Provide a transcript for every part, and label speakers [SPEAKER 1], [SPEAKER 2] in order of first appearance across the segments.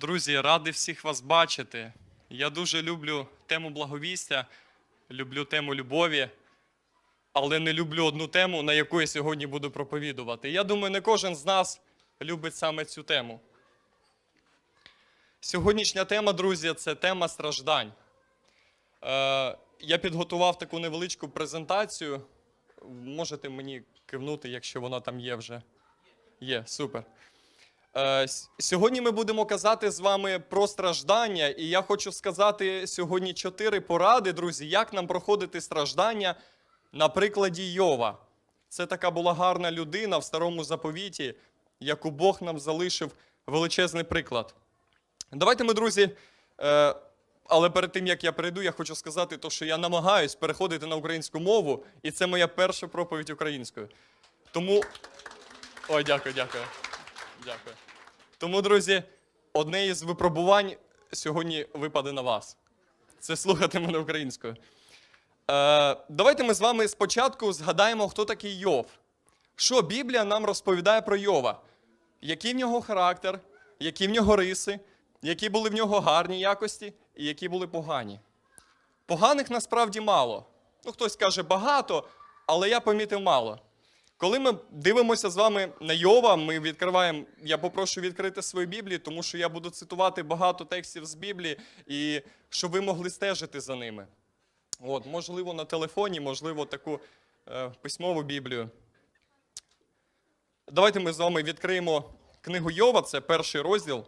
[SPEAKER 1] Друзі, радий всіх вас бачити. Я дуже люблю тему благовістя, люблю тему любові, але не люблю одну тему, на яку я сьогодні буду проповідувати. Я думаю, не кожен з нас любить саме цю тему. Сьогоднішня тема, друзі, це тема страждань. Е, я підготував таку невеличку презентацію. Можете мені кивнути, якщо вона там є вже. Є, супер. Е, Сьогодні ми будемо казати з вами про страждання, і я хочу сказати сьогодні чотири поради, друзі, як нам проходити страждання на прикладі Йова. Це така була гарна людина в старому заповіті, яку Бог нам залишив величезний приклад. Давайте ми, друзі, е, але перед тим як я перейду, я хочу сказати, то, що я намагаюсь переходити на українську мову, і це моя перша проповідь українською. Тому. Ой, дякую, дякую. Дякую. Тому, друзі, одне із випробувань сьогодні випаде на вас. Це слухати мене українською. Е, давайте ми з вами спочатку згадаємо, хто такий Йов. Що Біблія нам розповідає про Йова? Який в нього характер, які в нього риси, які були в нього гарні якості і які були погані. Поганих насправді мало. Ну, хтось каже багато, але я помітив мало. Коли ми дивимося з вами на Йова, ми відкриваємо. Я попрошу відкрити свою Біблію, тому що я буду цитувати багато текстів з Біблії, і щоб ви могли стежити за ними. От, можливо, на телефоні, можливо, таку е, письмову Біблію. Давайте ми з вами відкриємо книгу Йова, це перший розділ.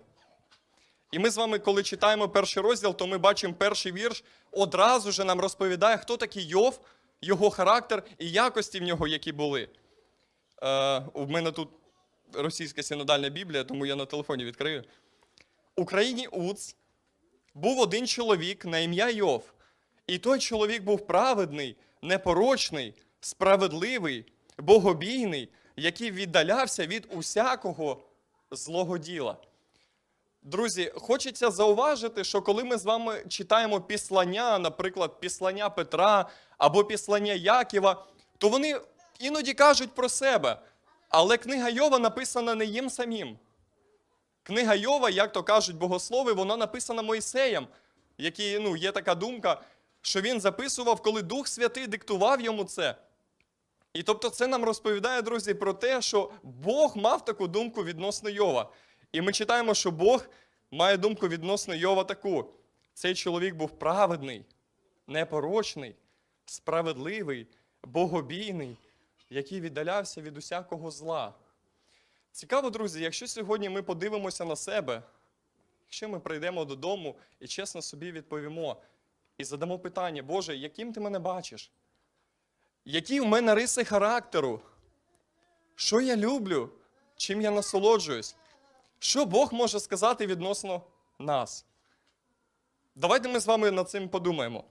[SPEAKER 1] І ми з вами, коли читаємо перший розділ, то ми бачимо перший вірш, одразу же нам розповідає, хто такий Йов, його характер і якості в нього, які були. Е, у мене тут російська синодальна Біблія, тому я на телефоні відкрию. У країні Уц був один чоловік на ім'я Йов. І той чоловік був праведний, непорочний, справедливий, богобійний, який віддалявся від усякого злого діла. Друзі, хочеться зауважити, що коли ми з вами читаємо післання, наприклад, післання Петра або післання Яківа, то вони іноді кажуть про себе. Але книга Йова написана не їм самим. Книга Йова, як то кажуть богослови, вона написана Мойсеєм, який, ну, є така думка, що він записував, коли Дух Святий диктував йому це. І тобто це нам розповідає, друзі, про те, що Бог мав таку думку відносно Йова. І ми читаємо, що Бог має думку відносно Йова таку. Цей чоловік був праведний, непорочний, справедливий, богобійний, який віддалявся від усякого зла. Цікаво, друзі, якщо сьогодні ми подивимося на себе, якщо ми прийдемо додому і чесно собі відповімо і задамо питання, Боже, яким ти мене бачиш? Які в мене риси характеру? Що я люблю? Чим я насолоджуюсь? Що Бог може сказати відносно нас? Давайте ми з вами над цим подумаємо.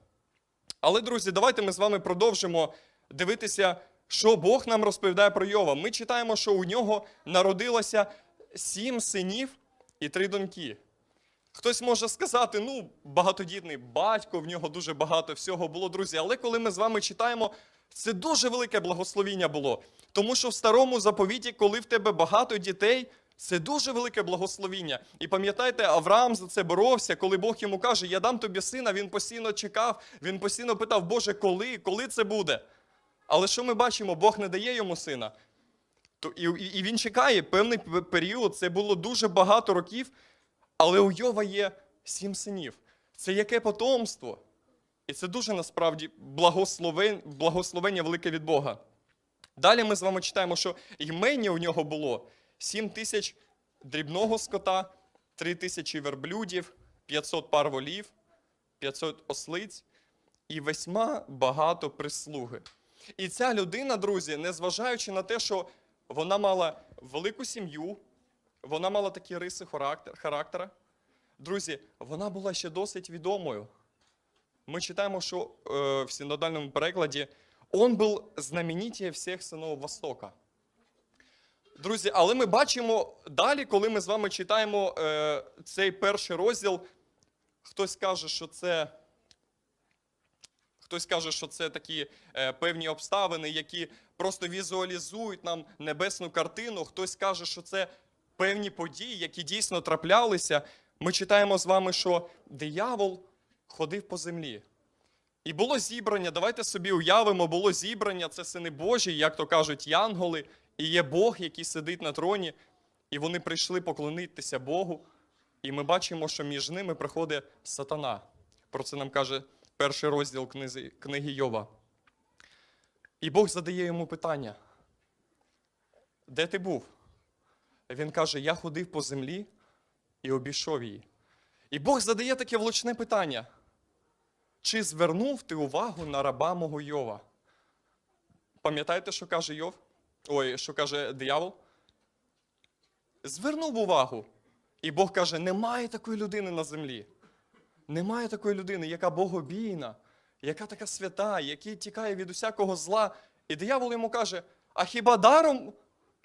[SPEAKER 1] Але, друзі, давайте ми з вами продовжимо дивитися, що Бог нам розповідає про Йова. Ми читаємо, що у нього народилося сім синів і три доньки. Хтось може сказати, ну, багатодітний батько, в нього дуже багато всього було, друзі. Але коли ми з вами читаємо, це дуже велике благословіння було. Тому що в старому заповіті, коли в тебе багато дітей, це дуже велике благословіння. І пам'ятаєте, Авраам за це боровся, коли Бог йому каже, я дам тобі сина, він постійно чекав, він постійно питав, Боже, коли, коли це буде? Але що ми бачимо? Бог не дає йому сина. І, він чекає певний період, це було дуже багато років, але у Йова є сім синів. Це яке потомство? І це дуже насправді благословен, благословення велике від Бога. Далі ми з вами читаємо, що ймення у нього було 7 тисяч дрібного скота, 3 тисячі верблюдів, 500 пар волів, 500 ослиць і весьма багато прислуги. І ця людина, друзі, незважаючи на те, що вона мала велику сім'ю, вона мала такі риси характер- характера, друзі, вона була ще досить відомою. Ми читаємо, що е, в синодальному перекладі он був знаменитіє всіх синов Востока. Друзі, але ми бачимо далі, коли ми з вами читаємо е, цей перший розділ, хтось каже, що це. Хтось каже, що це такі е, певні обставини, які просто візуалізують нам небесну картину. Хтось каже, що це певні події, які дійсно траплялися. ми читаємо з вами, що диявол ходив по землі. І було зібрання, давайте собі уявимо, було зібрання, це сини Божі, як то кажуть, янголи, і є Бог, який сидить на троні, і вони прийшли поклонитися Богу. І ми бачимо, що між ними приходить сатана. Про це нам каже перший розділ книзи, книги Йова. І Бог задає йому питання: де ти був? Він каже: Я ходив по землі і обійшов її. І Бог задає таке влучне питання. Чи звернув ти увагу на раба мого Йова? Пам'ятаєте, що каже Йов? Ой, що каже диявол? Звернув увагу. І Бог каже: немає такої людини на землі. Немає такої людини, яка богобійна, яка така свята, яка тікає від усякого зла. І диявол йому каже: а хіба даром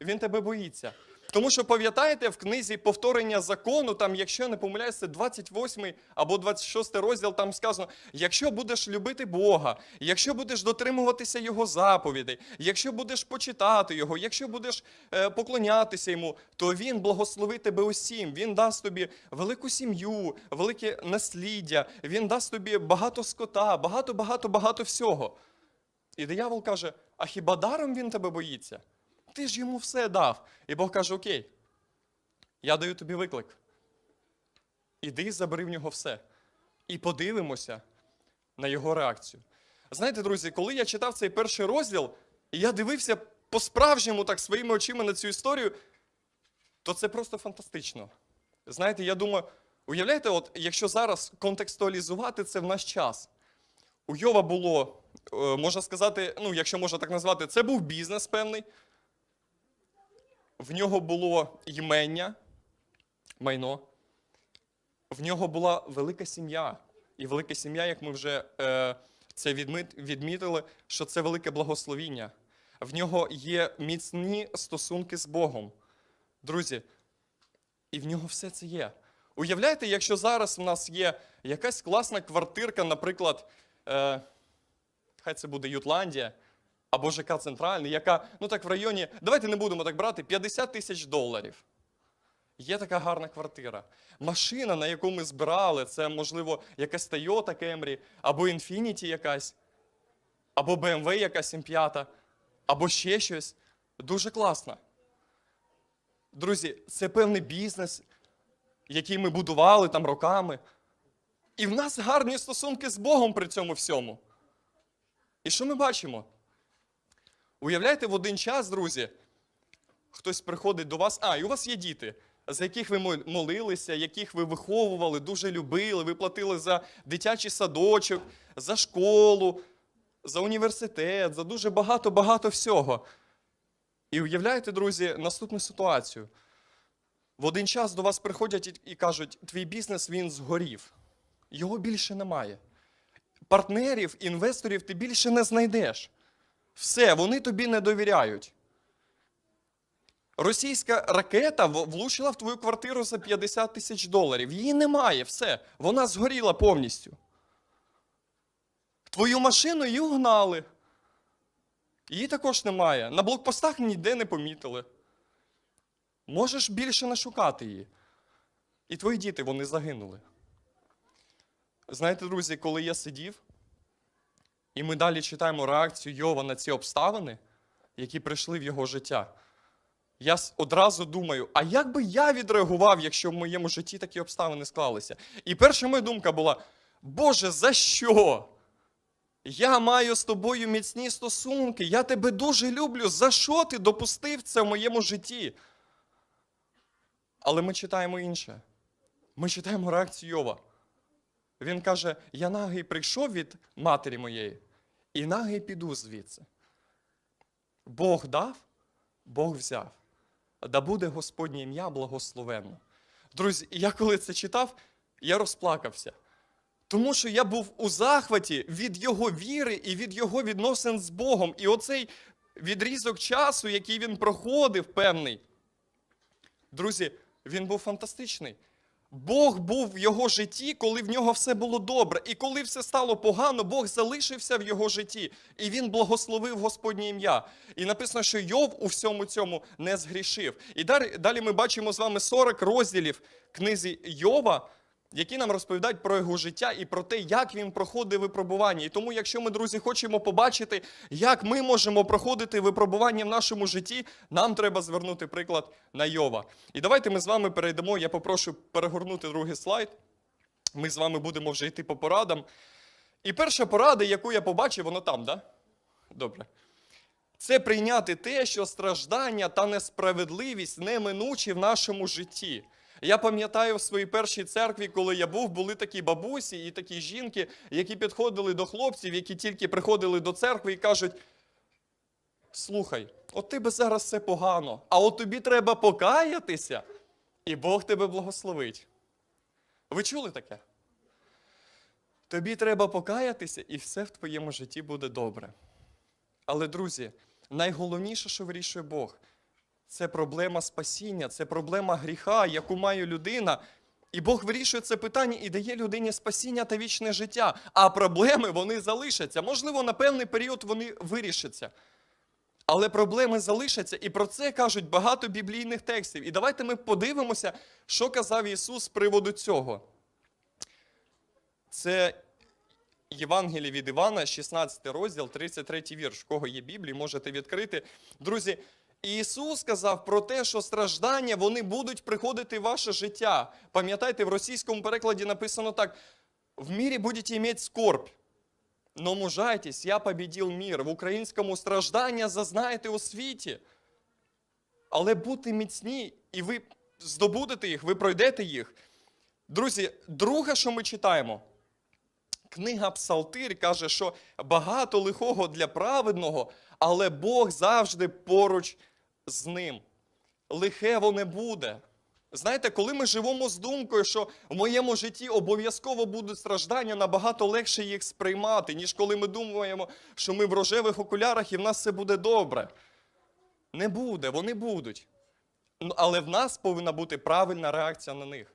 [SPEAKER 1] він тебе боїться? Тому що пам'ятаєте, в книзі повторення закону, там, якщо я не помиляюся, 28 або 26 розділ, там сказано: якщо будеш любити Бога, якщо будеш дотримуватися Його заповідей, якщо будеш почитати Його, якщо будеш е, поклонятися йому, то Він благословить тебе усім. Він дасть тобі велику сім'ю, велике насліддя, Він дасть тобі багато скота, багато, багато, багато всього. І диявол каже: а хіба даром він тебе боїться? Ти ж йому все дав. І Бог каже: Окей, я даю тобі виклик. Іди забери в нього все. І подивимося на його реакцію. Знаєте, друзі, коли я читав цей перший розділ, і я дивився по-справжньому так своїми очима на цю історію, то це просто фантастично. Знаєте, я думаю, уявляєте, от якщо зараз контекстуалізувати це в наш час. У Йова було, е, можна сказати, ну, якщо можна так назвати, це був бізнес певний. В нього було ймення, майно. В нього була велика сім'я. І велика сім'я, як ми вже е, це відмітили, що це велике благословіння. В нього є міцні стосунки з Богом. Друзі, і в нього все це є. Уявляєте, якщо зараз в нас є якась класна квартирка, наприклад, е, хай це буде Ютландія або ЖК Центральний, яка, ну так в районі, давайте не будемо так брати, 50 тисяч доларів. Є така гарна квартира. Машина, на яку ми збирали, це, можливо, якась Toyota Camry, або Infiniti якась, або BMW якась М5, або ще щось. Дуже класно. Друзі, це певний бізнес, який ми будували там роками. І в нас гарні стосунки з Богом при цьому всьому. І що ми бачимо? Уявляєте, в один час, друзі, хтось приходить до вас, а, і у вас є діти, за яких ви молилися, яких ви виховували, дуже любили, ви платили за дитячий садочок, за школу, за університет, за дуже багато-багато всього. І уявляєте, друзі, наступну ситуацію. В один час до вас приходять і- кажуть, твій бізнес він згорів. Його більше немає. Партнерів, інвесторів ти більше не знайдеш. Все, вони тобі не довіряють. Російська ракета влучила в твою квартиру за 50 тисяч доларів. Її немає, все. Вона згоріла повністю. Твою машину її угнали. Її також немає. На блокпостах ніде не помітили. Можеш більше не шукати її. І твої діти вони загинули. Знаєте, друзі, коли я сидів, і ми далі читаємо реакцію Йова на ці обставини, які прийшли в його життя. Я одразу думаю, а як би я відреагував, якщо в моєму житті такі обставини склалися? І перша моя думка була: Боже, за що? Я маю з тобою міцні стосунки, я тебе дуже люблю. За що ти допустив це в моєму житті? Але ми читаємо інше. Ми читаємо реакцію Йова. Він каже: Я нагий прийшов від матері моєї, і нагий піду звідси. Бог дав, Бог взяв. Да буде Господнє ім'я благословенно. Друзі, я коли це читав, я розплакався. Тому що я був у захваті від його віри і від його відносин з Богом. І оцей відрізок часу, який він проходив, певний. Друзі, він був фантастичний. Бог був в його житті, коли в нього все було добре. І коли все стало погано, Бог залишився в його житті. І він благословив Господнє ім'я. І написано, що Йов у всьому цьому не згрішив. І далі, ми бачимо з вами 40 розділів книзі Йова, які нам розповідають про його життя і про те, як він проходив випробування. І тому, якщо ми, друзі, хочемо побачити, як ми можемо проходити випробування в нашому житті, нам треба звернути приклад на Йова. І давайте ми з вами перейдемо. Я попрошу перегорнути другий слайд. Ми з вами будемо вже йти по порадам. І перша порада, яку я побачив, воно там, да? Добре. Це прийняти те, що страждання та несправедливість неминучі в нашому житті. Я пам'ятаю в своїй першій церкві, коли я був, були такі бабусі і такі жінки, які підходили до хлопців, які тільки приходили до церкви і кажуть: слухай, от тебе зараз все погано, а от тобі треба покаятися, і Бог тебе благословить. Ви чули таке? Тобі треба покаятися, і все в твоєму житті буде добре. Але, друзі, найголовніше, що вирішує Бог, це проблема спасіння, це проблема гріха, яку має людина. І Бог вирішує це питання і дає людині спасіння та вічне життя. А проблеми вони залишаться. Можливо, на певний період вони вирішаться. Але проблеми залишаться, і про це кажуть багато біблійних текстів. І давайте ми подивимося, що казав Ісус з приводу цього. Це Євангеліє від Івана, 16 розділ, 33 вірш. В кого є Біблії, можете відкрити. Друзі, Ісус сказав про те, що страждання вони будуть приходити в ваше життя. Пам'ятаєте, в російському перекладі написано так: в мірі будете мати скорбь. Но мужайтесь, я побідів мір. В українському страждання зазнаєте у світі. Але будьте міцні, і ви здобудете їх, ви пройдете їх. Друзі, друге, що ми читаємо, книга Псалтир каже, що багато лихого для праведного, але Бог завжди поруч з ним. Лихе воно буде. Знаєте, коли ми живемо з думкою, що в моєму житті обов'язково будуть страждання, набагато легше їх сприймати, ніж коли ми думаємо, що ми в рожевих окулярах і в нас все буде добре. Не буде, вони будуть. Ну, Але в нас повинна бути правильна реакція на них.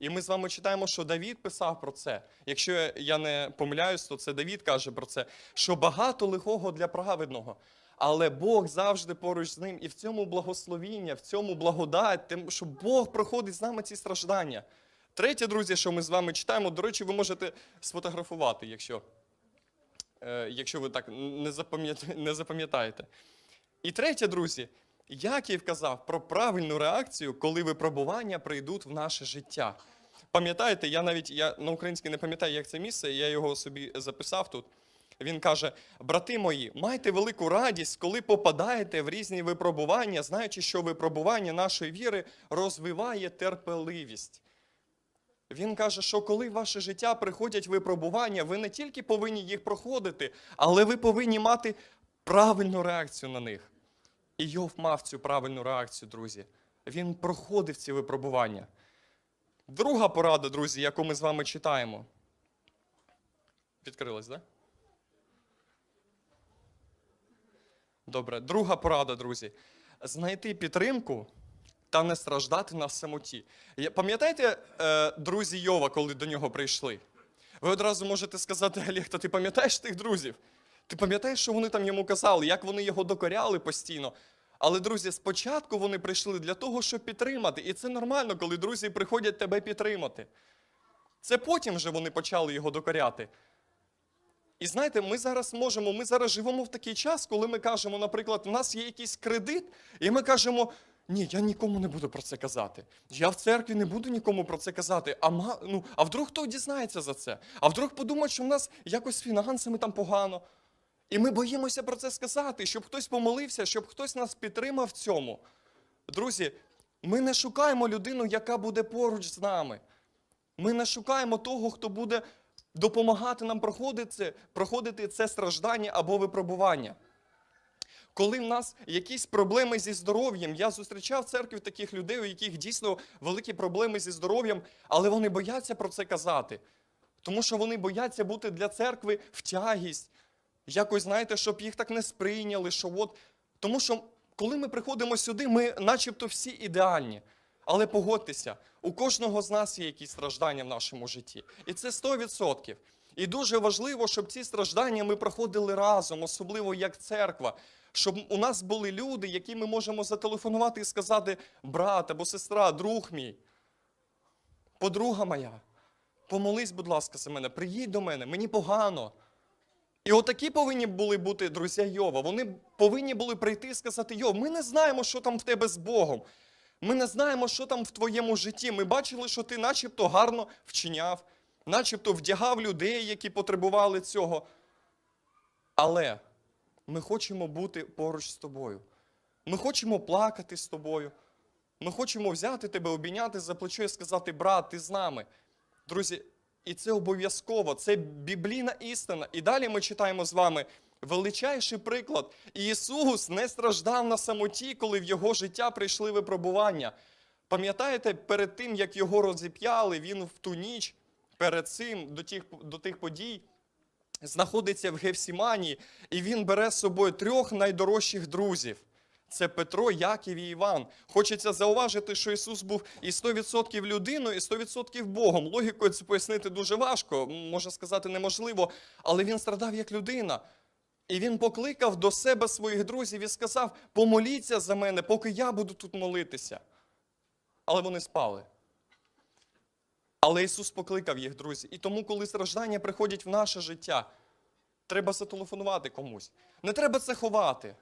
[SPEAKER 1] І ми з вами читаємо, що Давід писав про це. Якщо я не помиляюсь, то це Давід каже про це, що багато лихого для праведного. Але Бог завжди поруч з ним. І в цьому благословіння, в цьому благодать, тим, що Бог проходить з нами ці страждання. Третє, друзі, що ми з вами читаємо, до речі, ви можете сфотографувати, якщо, е, якщо ви так не запам'ят- не запам'ятаєте. І третє, друзі, Яків казав про правильну реакцію, коли випробування прийдуть в наше життя. Пам'ятаєте, я навіть я на українській не пам'ятаю, як це місце, я його собі записав тут. Він каже: брати мої, майте велику радість, коли попадаєте в різні випробування, знаючи, що випробування нашої віри розвиває терпеливість. Він каже, що коли в ваше життя приходять випробування, ви не тільки повинні їх проходити, але ви повинні мати правильну реакцію на них. І Йов мав цю правильну реакцію, друзі. Він проходив ці випробування. Друга порада, друзі, яку ми з вами читаємо. Відкрилась, так? Да? Добре, друга порада, друзі. Знайти підтримку та не страждати на самоті. Пам'ятаєте, е, друзі Йова, коли до нього прийшли? Ви одразу можете сказати, Олег, та ти пам'ятаєш тих друзів? Ти пам'ятаєш, що вони там йому казали, як вони його докоряли постійно? Але, друзі, спочатку вони прийшли для того, щоб підтримати. І це нормально, коли друзі приходять тебе підтримати. Це потім вже вони почали його докоряти. І знаєте, ми зараз можемо, ми зараз живемо в такий час, коли ми кажемо, наприклад, у нас є якийсь кредит, і ми кажемо, ні, я нікому не буду про це казати. Я в церкві не буду нікому про це казати. А ну, а вдруг хто дізнається за це? А вдруг подумають, що в нас якось з фінансами там погано. І ми боїмося про це сказати, щоб хтось помолився, щоб хтось нас підтримав в цьому. Друзі, ми не шукаємо людину, яка буде поруч з нами. Ми не шукаємо того, хто буде допомагати нам проходити це, проходити це страждання або випробування. Коли в нас якісь проблеми зі здоров'ям, я зустрічав в церкві таких людей, у яких дійсно великі проблеми зі здоров'ям, але вони бояться про це казати. Тому що вони бояться бути для церкви в тягість, якось, знаєте, щоб їх так не сприйняли. що от... Тому що коли ми приходимо сюди, ми начебто всі ідеальні. Але погодьтеся, у кожного з нас є якісь страждання в нашому житті. І це 100%. І дуже важливо, щоб ці страждання ми проходили разом, особливо як церква. Щоб у нас були люди, які ми можемо зателефонувати і сказати: брат або сестра, друг мій, подруга моя, помолись, будь ласка, за мене, приїдь до мене, мені погано. І отакі повинні були бути друзі Йова. Вони повинні були прийти і сказати: Йов, ми не знаємо, що там в тебе з Богом. Ми не знаємо, що там в твоєму житті. Ми бачили, що ти начебто гарно вчиняв, начебто вдягав людей, які потребували цього. Але ми хочемо бути поруч з тобою. Ми хочемо плакати з тобою. Ми хочемо взяти тебе, обійняти за плечо і сказати, брат, ти з нами. Друзі, і це обов'язково, це біблійна істина. І далі ми читаємо з вами величайший приклад. Ісус не страждав на самоті, коли в його життя прийшли випробування. Пам'ятаєте, перед тим, як його розіп'яли, він в ту ніч, перед цим до тих, до тих подій, знаходиться в Гефсіманії, і він бере з собою трьох найдорожчих друзів. Це Петро, Яків і Іван. Хочеться зауважити, що Ісус був і 100% людиною, і 100% Богом. Логікою це пояснити дуже важко, можна сказати, неможливо, але він страдав як людина. І він покликав до себе своїх друзів і сказав: помоліться за мене, поки я буду тут молитися. Але вони спали. Але Ісус покликав їх, друзі. І тому, коли страждання приходять в наше життя, треба зателефонувати комусь. Не треба це ховати.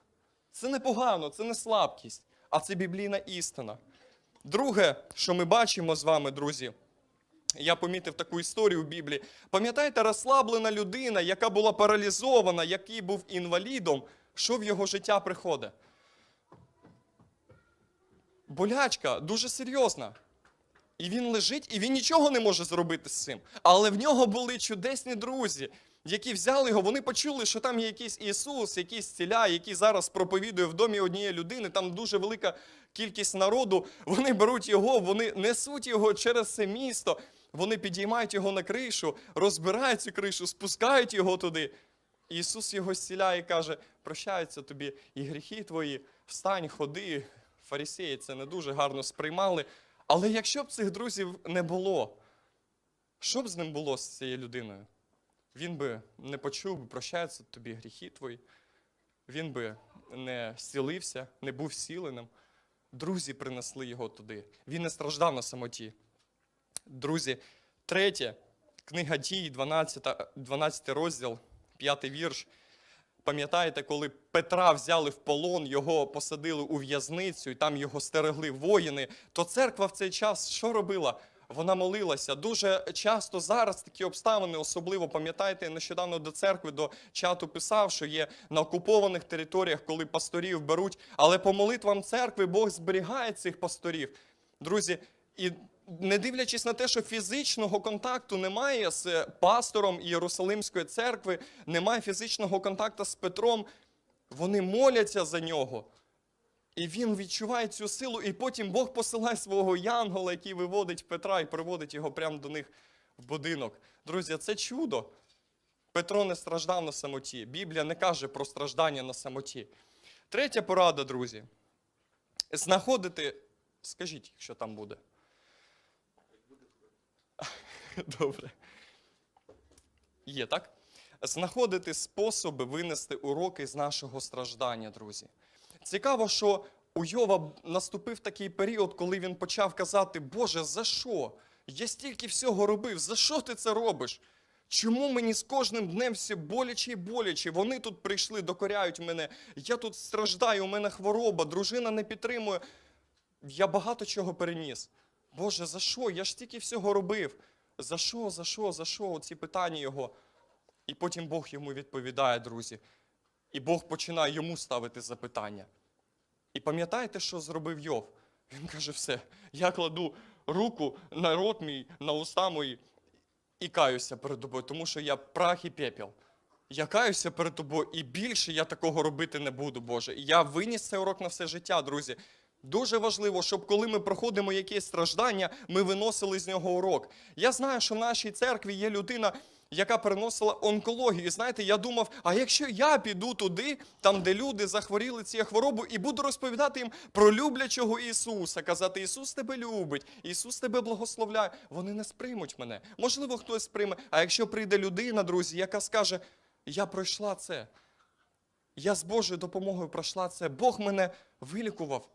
[SPEAKER 1] Це не погано, це не слабкість, а це біблійна істина. Друге, що ми бачимо з вами, друзі, я помітив таку історію в Біблії. Пам'ятаєте, розслаблена людина, яка була паралізована, який був інвалідом, що в його життя приходить? Болячка дуже серйозна. І він лежить, і він нічого не може зробити з цим. Але в нього були чудесні друзі, які взяли його. Вони почули, що там є якийсь Ісус, якийсь ціля, який зараз проповідує в домі однієї людини. Там дуже велика кількість народу. Вони беруть його, вони несуть його через це місто. Вони підіймають його на кришу, розбирають цю кришу, спускають його туди. Ісус його зціляє і каже: прощаються тобі і гріхи твої, встань, ходи. Фарисеї це не дуже гарно сприймали. Але якщо б цих друзів не було, що б з ним було з цією людиною? Він би не почув, прощаються тобі гріхи твої, він би не зцілився, не був зціленим. Друзі принесли його туди. Він не страждав на самоті. Друзі, третє, книга дій, 12, 12 розділ, 5 вірш. Пам'ятаєте, коли Петра взяли в полон, його посадили у в'язницю, і там його стерегли воїни, то церква в цей час що робила? Вона молилася. Дуже часто зараз такі обставини, особливо пам'ятаєте, нещодавно до церкви, до чату писав, що є на окупованих територіях, коли пасторів беруть, але по молитвам церкви Бог зберігає цих пасторів. Друзі, і не дивлячись на те, що фізичного контакту немає з пастором Єрусалимської церкви, немає фізичного контакту з Петром, вони моляться за нього. І він відчуває цю силу, і потім Бог посилає свого янгола, який виводить Петра і приводить його прямо до них в будинок. Друзі, це чудо. Петро не страждав на самоті. Біблія не каже про страждання на самоті. Третя порада, друзі. Знаходити, скажіть, якщо там буде. Добре. Є, так? Знаходити способи винести уроки з нашого страждання, друзі. Цікаво, що у Йова наступив такий період, коли він почав казати: Боже, за що? Я стільки всього робив, за що ти це робиш? Чому мені з кожним днем все боляче і боляче? Вони тут прийшли, докоряють мене. Я тут страждаю, у мене хвороба, дружина не підтримує. Я багато чого переніс. Боже, за що? Я ж стільки всього робив. За що, за що, за що? Ці питання його. І потім Бог йому відповідає, друзі. І Бог починає йому ставити запитання. І пам'ятаєте, що зробив Йов? Він каже: все, я кладу руку на рот мій, на уста мої і каюся перед тобою, тому що я прах і пепел. Я каюся перед тобою, і більше я такого робити не буду, Боже. І я виніс цей урок на все життя, друзі. Дуже важливо, щоб коли ми проходимо якесь страждання, ми виносили з нього урок. Я знаю, що в нашій церкві є людина, яка переносила онкологію. І знаєте, я думав, а якщо я піду туди, там, де люди захворіли цією хворобою, і буду розповідати їм про люблячого Ісуса, казати, Ісус тебе любить, Ісус тебе благословляє, вони не сприймуть мене. Можливо, хтось сприйме. А якщо прийде людина, друзі, яка скаже, я пройшла це. Я з Божою допомогою пройшла це. Бог мене вилікував.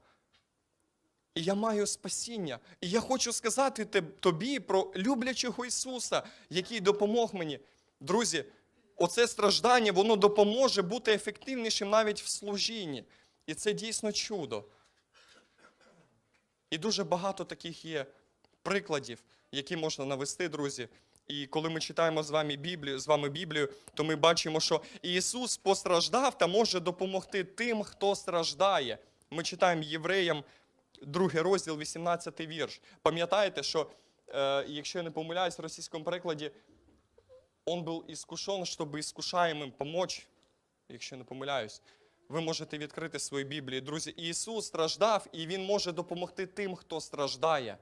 [SPEAKER 1] І я маю спасіння. І я хочу сказати тобі про люблячого Ісуса, який допомог мені. Друзі, оце страждання, воно допоможе бути ефективнішим навіть в служінні. І це дійсно чудо. І дуже багато таких є прикладів, які можна навести, друзі. І коли ми читаємо з вами Біблію, з вами Біблію, то ми бачимо, що Ісус постраждав та може допомогти тим, хто страждає. Ми читаємо євреям, другий розділ, 18 вірш. Пам'ятаєте, що, е, якщо я не помиляюсь, в російському перекладі Он був іскушен, щоб іскушаємим помочь, якщо не помиляюсь. Ви можете відкрити свої Біблії. Друзі, Ісус страждав, і Він може допомогти тим, хто страждає.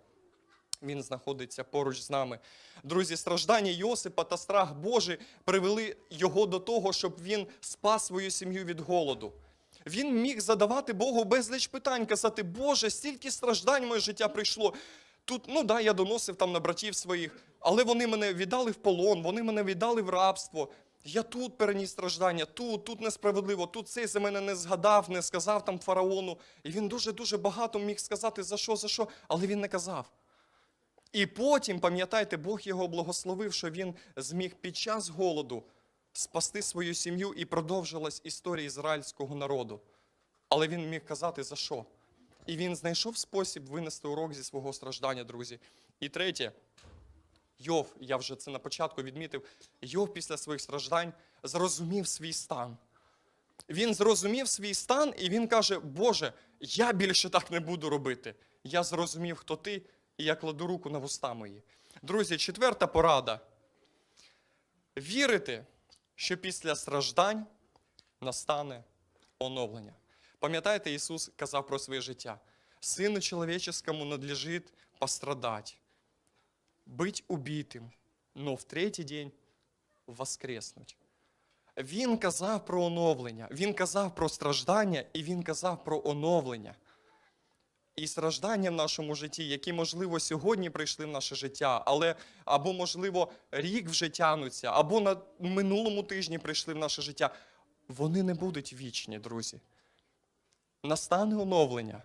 [SPEAKER 1] Він знаходиться поруч з нами. Друзі, страждання Йосипа та страх Божий привели його до того, щоб він спас свою сім'ю від голоду. Він міг задавати Богу безліч питань, казати, Боже, стільки страждань моє життя прийшло. Тут, ну да, я доносив там на братів своїх, але вони мене віддали в полон, вони мене віддали в рабство. Я тут переніс страждання, тут, тут несправедливо, тут цей за мене не згадав, не сказав там фараону. І він дуже-дуже багато міг сказати, за що, за що, але він не казав. І потім, пам'ятайте, Бог його благословив, що він зміг під час голоду спасти свою сім'ю і продовжилась історія ізраїльського народу. Але він міг казати за що. І він знайшов спосіб винести урок зі свого страждання, друзі. І третє, Йов, я вже це на початку відмітив, Йов після своїх страждань зрозумів свій стан. Він зрозумів свій стан, і він каже: Боже, я більше так не буду робити. Я зрозумів, хто ти, і я кладу руку на вуста мої. Друзі, четверта порада. Вірити, що після страждань настане оновлення. Пам'ятаєте, Ісус казав про своє життя: Сину чоловіческому надлежить пострадать, быть убитим, но в третій день воскреснуть. Він казав про оновлення, він казав про страждання і він казав про оновлення. І страждання в нашому житті, які, можливо, сьогодні прийшли в наше життя, але або, можливо, рік вже тянуться, або на минулому тижні прийшли в наше життя, вони не будуть вічні, друзі. Настане оновлення.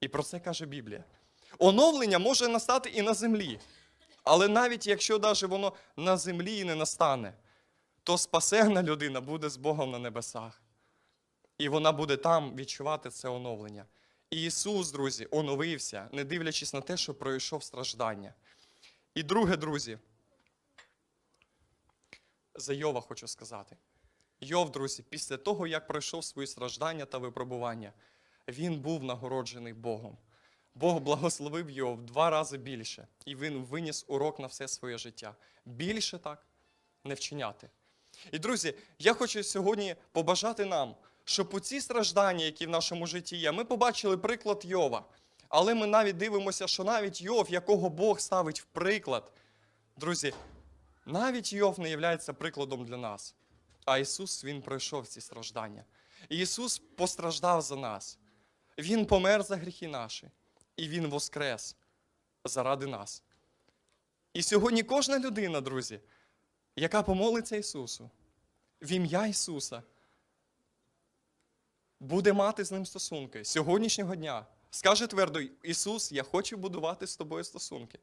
[SPEAKER 1] І про це каже Біблія. Оновлення може настати і на землі. Але навіть якщо навіть воно на землі і не настане, то спасена людина буде з Богом на небесах. І вона буде там відчувати це оновлення. І Ісус, друзі, оновився, не дивлячись на те, що пройшов страждання. І друге, друзі, за Йова хочу сказати. Йов, друзі, після того, як пройшов свої страждання та випробування, він був нагороджений Богом. Бог благословив його в два рази більше, і він виніс урок на все своє життя. Більше так не вчиняти. І, друзі, я хочу сьогодні побажати нам, щоб у ці страждання, які в нашому житті є, ми побачили приклад Йова. Але ми навіть дивимося, що навіть Йов, якого Бог ставить в приклад, друзі, навіть Йов не є прикладом для нас. А Ісус, Він пройшов ці страждання. Ісус постраждав за нас. Він помер за гріхи наші, і Він воскрес заради нас. І сьогодні кожна людина, друзі, яка помолиться Ісусу, в ім'я Ісуса, буде мати з ним стосунки сьогоднішнього дня. Скаже твердо, Ісус, я хочу будувати з тобою стосунки.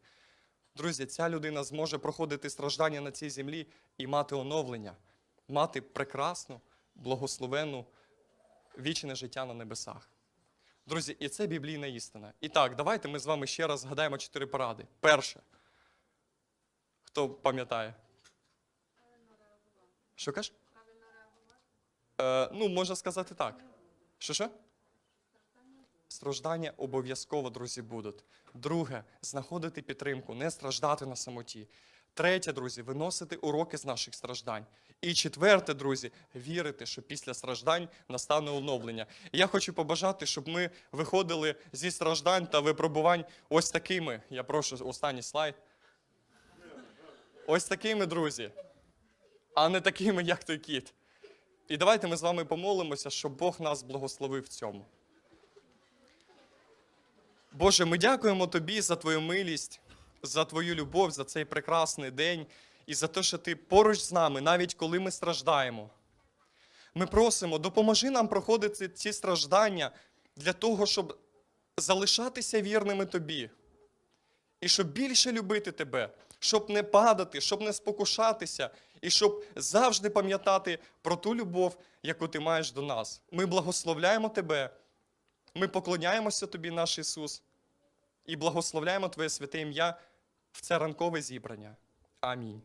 [SPEAKER 1] Друзі, ця людина зможе проходити страждання на цій землі і мати оновлення, мати прекрасну, благословенну вічне життя на небесах. Друзі, і це біблійна істина. І так, давайте ми з вами ще раз згадаємо чотири поради. Перше. Хто пам'ятає? Що кажеш? Е, ну, можна сказати так. Що що? Страждання обов'язково, друзі, будуть. Друге, знаходити підтримку, не страждати на самоті. Третє, друзі, виносити уроки з наших страждань. І четверте, друзі, вірити, що після страждань настане оновлення. І я хочу побажати, щоб ми виходили зі страждань та випробувань ось такими. Я прошу останній слайд. Ось такими, друзі. а не такими, як той кіт. І давайте ми з вами помолимося, щоб Бог нас благословив в цьому. Боже, ми дякуємо Тобі за Твою милість, за Твою любов, за цей прекрасний день і за те, що Ти поруч з нами, навіть коли ми страждаємо. Ми просимо, допоможи нам проходити ці страждання для того, щоб залишатися вірними Тобі. І щоб більше любити Тебе, щоб не падати, щоб не спокушатися, і щоб завжди пам'ятати про ту любов, яку ти маєш до нас. Ми благословляємо Тебе, ми поклоняємося Тобі, наш Ісус, і благословляємо Твоє святе ім'я в це ранкове зібрання. Амінь.